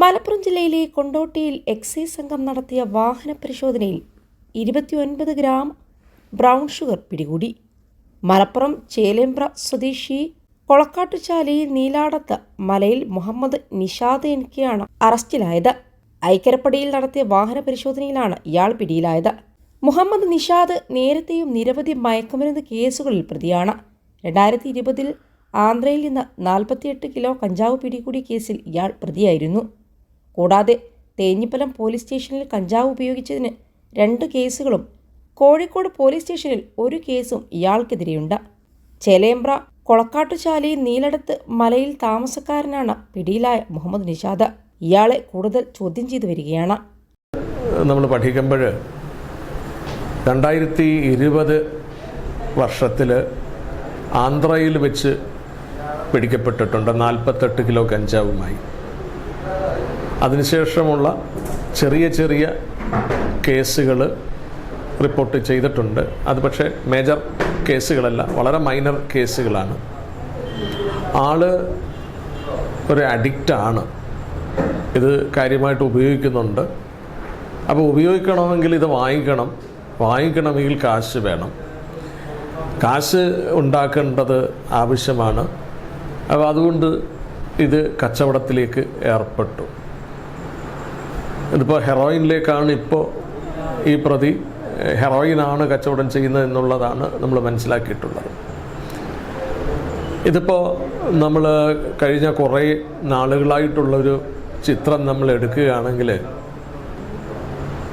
മലപ്പുറം ജില്ലയിലെ കൊണ്ടോട്ടിയിൽ എക്സൈസ് സംഘം നടത്തിയ വാഹന പരിശോധനയിൽ ഇരുപത്തിയൊൻപത് ഗ്രാം ബ്രൗൺ ഷുഗർ പിടികൂടി. മലപ്പുറം ചേലേമ്പ്ര സ്വദേശി കൊളക്കാട്ടുചാലി നീലാടത്ത് മലയിൽ മുഹമ്മദ് നിഷാദ് എൻകെയാണ് അറസ്റ്റിലായത്. ഐക്കരപ്പടിയിൽ നടത്തിയ വാഹന പരിശോധനയിലാണ് ഇയാൾ പിടിയിലായത്. മുഹമ്മദ് നിഷാദ് നേരത്തെയും നിരവധി മയക്കുമരുന്ന് കേസുകളിൽ പ്രതിയാണ്. രണ്ടായിരത്തി ഇരുപതിൽ ആന്ധ്രയിൽ നിന്ന് നാൽപ്പത്തിയെട്ട് കിലോ കഞ്ചാവ് പിടികൂടിയ കേസിൽ ഇയാൾ പ്രതിയായിരുന്നു. കൂടാതെ തേഞ്ഞിപ്പലം പോലീസ് സ്റ്റേഷനിൽ കഞ്ചാവ് ഉപയോഗിച്ചതിന് രണ്ട് കേസുകളും കോഴിക്കോട് പോലീസ് സ്റ്റേഷനിൽ ഒരു കേസും ഇയാൾക്കെതിരെയുണ്ട്. ചേലേമ്പ്ര കൊളക്കാട്ടുചാലി നീലടത്ത് മലയിൽ താമസക്കാരനാണ് പിടിയിലായ മുഹമ്മദ് നിഷാദ്. ഇയാളെ കൂടുതൽ ചോദ്യം ചെയ്തു വരികയാണ്. നമ്മൾ പഠിക്കുമ്പോൾ രണ്ടായിരത്തി ഇരുപത് വർഷത്തിൽ ആന്ധ്രയിൽ വെച്ച് പിടിക്കപ്പെട്ടിട്ടുണ്ട്. നാൽപ്പത്തെട്ട് കിലോ കഞ്ചാവുമായി. അതിനുശേഷമുള്ള ചെറിയ ചെറിയ കേസുകൾ റിപ്പോർട്ട് ചെയ്തിട്ടുണ്ട്. അത് പക്ഷേ മേജർ കേസുകളല്ല വളരെ മൈനർ കേസുകളാണ്. ആൾ ഒരു അഡിക്റ്റാണ് ഇത് കാര്യമായിട്ട് ഉപയോഗിക്കുന്നുണ്ട്. അപ്പോൾ ഉപയോഗിക്കണമെങ്കിൽ ഇത് വാങ്ങിക്കണം. വാങ്ങിക്കണമെങ്കിൽ കാശ് വേണം. കാശ് ഉണ്ടാക്കേണ്ടത് ആവശ്യമാണ്. അപ്പോൾ അതുകൊണ്ട് ഇത് കച്ചവടത്തിലേക്ക് ഏർപ്പെട്ടു. ഇതിപ്പോൾ ഹെറോയിനിലേക്കാണ് ഇപ്പോൾ ഈ പ്രതി ഹെറോയിനാണ് കച്ചവടം ചെയ്യുന്നത് എന്നുള്ളതാണ് നമ്മൾ മനസ്സിലാക്കിയിട്ടുള്ളത്. ഇതിപ്പോൾ നമ്മൾ കഴിഞ്ഞ കുറേ നാളുകളായിട്ടുള്ളൊരു ചിത്രം നമ്മൾ എടുക്കുകയാണെങ്കിൽ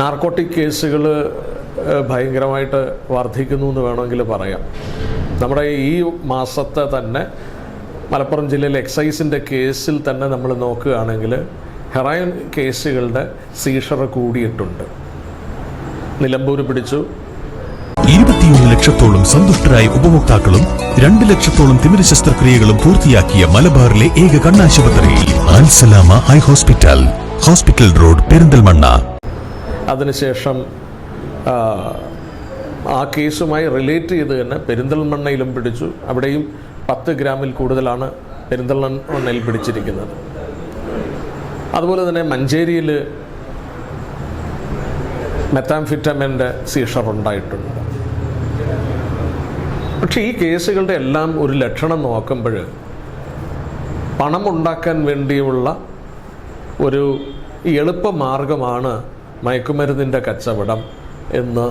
നാർക്കോട്ടിക് കേസുകൾ ഭയങ്കരമായിട്ട് വർദ്ധിക്കുന്നു എന്ന് വേണമെങ്കിൽ പറയാം. നമ്മുടെ ഈ മാസത്തെ തന്നെ മലപ്പുറം ജില്ലയിലെ എക്സൈസിന്റെ കേസിൽ തന്നെ നമ്മൾ നോക്കുകയാണെങ്കിൽ ഹെറോയിൻ കേസുകളുടെ സീഷർ കൂടിയിട്ടുണ്ട്. നിലമ്പൂർ പിടിച്ചു. ഇരുപത്തിയൊന്ന് ലക്ഷത്തോളം സന്തുഷ്ടരായ ഉപഭോക്താക്കളും രണ്ട് ലക്ഷത്തോളം തിമിര ശസ്ത്രക്രിയകളും പൂർത്തിയാക്കിയ മലബാറിലെ ഏക കണ്ണാശുപത്രി Al Salama eye hospital hospital road Perinthalmanna. അതിനുശേഷം ആ കേസുമായി റിലേറ്റ് ചെയ്ത് തന്നെ പെരിന്തൽമണ്ണയിലും പിടിച്ചു. അവിടെയും പത്ത് ഗ്രാമിൽ കൂടുതലാണ് പെരിന്തൽമണ്ണയിൽ പിടിച്ചിരിക്കുന്നത്. അതുപോലെ തന്നെ മഞ്ചേരിയിൽ മെത്താംഫിറ്റമിന്റെ സീഷർ ഉണ്ടായിട്ടുണ്ട്. പക്ഷേ ഈ കേസുകളുടെ എല്ലാം ഒരു ലക്ഷണം നോക്കുമ്പോൾ പണം ഉണ്ടാക്കാൻ വേണ്ടിയുള്ള ഒരു എളുപ്പമാർഗമാണ് മയക്കുമരുന്നിന്റെ കച്ചവടം എന്ന്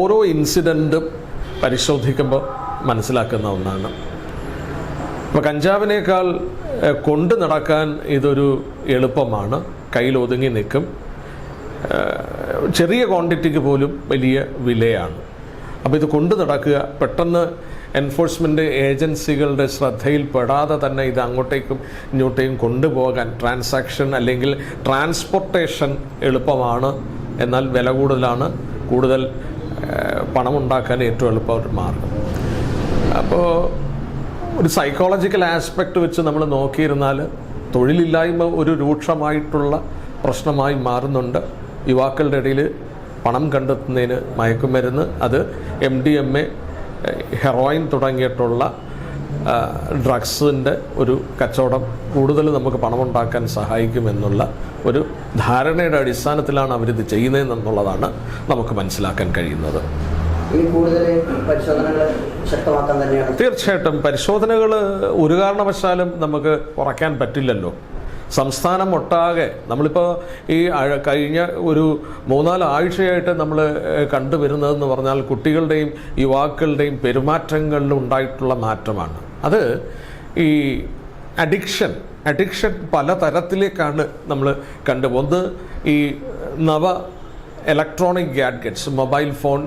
ഓരോ ഇൻസിഡന്റും പരിശോധിക്കുമ്പോൾ മനസ്സിലാക്കുന്ന ഒന്നാണ്. അപ്പോൾ കഞ്ചാവിനേക്കാൾ കൊണ്ടു നടക്കാൻ ഇതൊരു എളുപ്പമാണ്. കയ്യിൽ ഒതുങ്ങി നിൽക്കും. ചെറിയ ക്വാണ്ടിറ്റിക്ക് പോലും വലിയ വിലയാണ്. അപ്പോൾ ഇത് കൊണ്ടു നടക്കുക പെട്ടെന്ന് എൻഫോഴ്സ്മെന്റ് ഏജൻസികളുടെ ശ്രദ്ധയിൽപ്പെടാതെ തന്നെ ഇത് അങ്ങോട്ടേക്കും ഇങ്ങോട്ടേക്കും കൊണ്ടുപോകാൻ ട്രാൻസാക്ഷൻ അല്ലെങ്കിൽ ട്രാൻസ്പോർട്ടേഷൻ എളുപ്പമാണ്. എന്നാൽ വില കൂടുതലാണ്. കൂടുതൽ പണമുണ്ടാക്കാൻ ഏറ്റവും എളുപ്പ ഒരു മാർഗം. അപ്പോൾ ഒരു സൈക്കോളജിക്കൽ ആസ്പെക്ട് വെച്ച് നമ്മൾ നോക്കിയിരുന്നാൽ തൊഴിലില്ലായ്മ ഒരു രൂക്ഷമായിട്ടുള്ള പ്രശ്നമായി മാറുന്നുണ്ട്. യുവാക്കളുടെ ഇടയിൽ പണം കണ്ടെത്തുന്നതിന് മയക്കുമരുന്ന് അത് M D M A heroin തുടങ്ങിയിട്ടുള്ള ഡ്രഗ്സിന്റെ ഒരു കച്ചവടം കൂടുതൽ നമുക്ക് പണമുണ്ടാക്കാൻ സഹായിക്കുമെന്നുള്ള ഒരു ധാരണയുടെ അടിസ്ഥാനത്തിലാണ് അവരിത് ചെയ്യുന്നതെന്നുള്ളതാണ് നമുക്ക് മനസ്സിലാക്കാൻ കഴിയുന്നത്. ശക്തമാക്കാൻ തന്നെയാണ്. തീർച്ചയായിട്ടും പരിശോധനകൾ ഒരു കാരണവശാലും നമുക്ക് കുറയ്ക്കാൻ പറ്റില്ലല്ലോ. സംസ്ഥാനം ഒട്ടാകെ നമ്മളിപ്പോൾ ഈ കഴിഞ്ഞ ഒരു മൂന്നാൽ ആഴ്ചയായിട്ട് നമ്മൾ കണ്ടുവരുന്നതെന്ന് പറഞ്ഞാൽ കുട്ടികളുടെയും യുവാക്കളുടെയും പെരുമാറ്റങ്ങളിൽ ഉണ്ടായിട്ടുള്ള മാറ്റമാണ്. അത് ഈ അഡിക്ഷൻ അഡിക്ഷൻ പല തരത്തിലേക്കാണ് നമ്മൾ കണ്ടുപോകുന്നത്. ഈ നവ ഇലക്ട്രോണിക് ഗാഡ്ഗറ്റ്സ് മൊബൈൽ ഫോൺ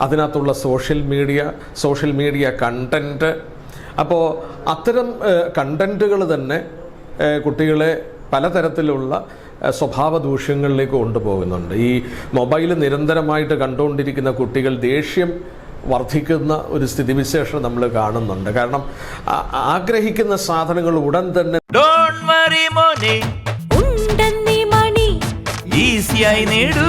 അതിനകത്തുള്ള social media social media content അപ്പോൾ അത്തരം കണ്ടന്റുകൾ തന്നെ കുട്ടികളെ പലതരത്തിലുള്ള സ്വഭാവ ദൂഷ്യങ്ങളിലേക്ക് കൊണ്ടുപോകുന്നുണ്ട്. ഈ മൊബൈൽ നിരന്തരമായിട്ട് കണ്ടുകൊണ്ടിരിക്കുന്ന കുട്ടികൾ ദേഷ്യം വർദ്ധിക്കുന്ന ഒരു സ്ഥിതിവിശേഷം നമ്മൾ കാണുന്നുണ്ട്. കാരണം ആഗ്രഹിക്കുന്ന സാധനങ്ങൾ ഉടൻ തന്നെ ഡോണ്ട് വറി മോനെ. ഉണ്ടെന്നീ മണി. ഈസിയായി നേടൂ.